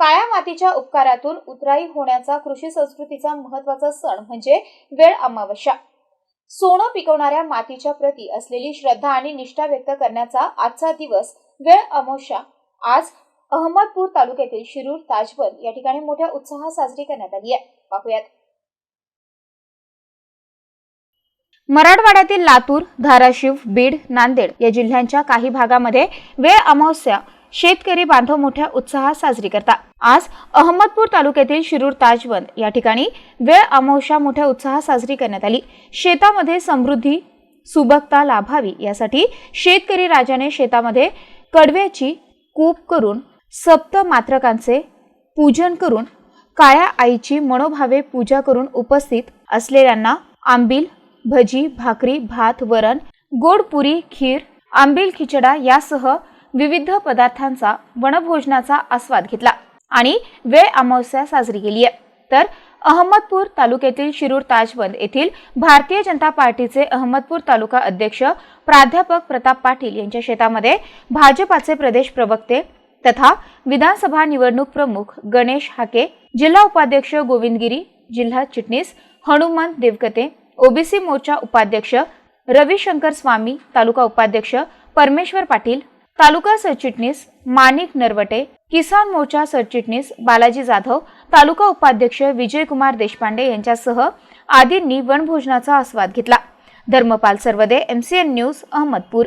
काळ्या मातीच्या उपकारातून उतराई होण्याचा कृषी संस्कृतीचा महत्त्वाचा सण म्हणजे वेळ अमावस्या. सोनं पिकवणाऱ्या मातीच्या प्रती असलेली श्रद्धा आणि निष्ठा व्यक्त करण्याचा आजचा दिवस वेळ अमावस्या. आज अहमदपूर तालुक्यातील शिरूर ताजवन या ठिकाणी मोठ्या उत्साहात साजरी करण्यात आली आहे. पाहूयात. मराठवाड्यातील लातूर धाराशिव बीड नांदेड या जिल्ह्यांच्या काही भागामध्ये वेळ अमावस्या शेतकरी बांधव मोठ्या उत्साहात साजरी करतात. आज अहमदपूर तालुक्यातील शिरूर ताजवन या ठिकाणी वेळ अमावश्या मोठ्या उत्साहात साजरी करण्यात आली. शेतामध्ये समृद्धी सुबकता लाभावी यासाठी शेतकरी राजाने शेतामध्ये कडव्याची कूप करून सप्त मात्रकांचे पूजन करून काळ्या आईची मनोभावे पूजा करून उपस्थित असलेल्यांना आंबील भजी भाकरी भात वरण गोड पुरी खीर आंबील खिचडा यासह विविध पदार्थांचा वनभोजनाचा आस्वाद घेतला आणि वेळ अमावस्या साजरी केली आहे. तर अहमदपूर तालुक्यातील शिरूर ताजबंद येथील भारतीय जनता पार्टीचे अहमदपूर तालुका अध्यक्ष प्राध्यापक प्रताप पाटील यांच्या शेतामध्ये भाजपाचे प्रदेश प्रवक्ते तथा विधानसभा निवडणूक प्रमुख गणेश हाके जिल्हा उपाध्यक्ष गोविंदगिरी जिल्हा चिटणीस हनुमंत देवकते ओबीसी मोर्चा उपाध्यक्ष रविशंकर स्वामी तालुका उपाध्यक्ष परमेश्वर पाटील तालुका सरचिटणीस माणिक नरवटे किसान मोर्चा सरचिटणीस बालाजी जाधव तालुका उपाध्यक्ष विजयकुमार देशपांडे यांच्यासह आदींनी वनभोजनाचा आस्वाद घेतला. Dharmpal Sarvade MCN news Ahmedpur.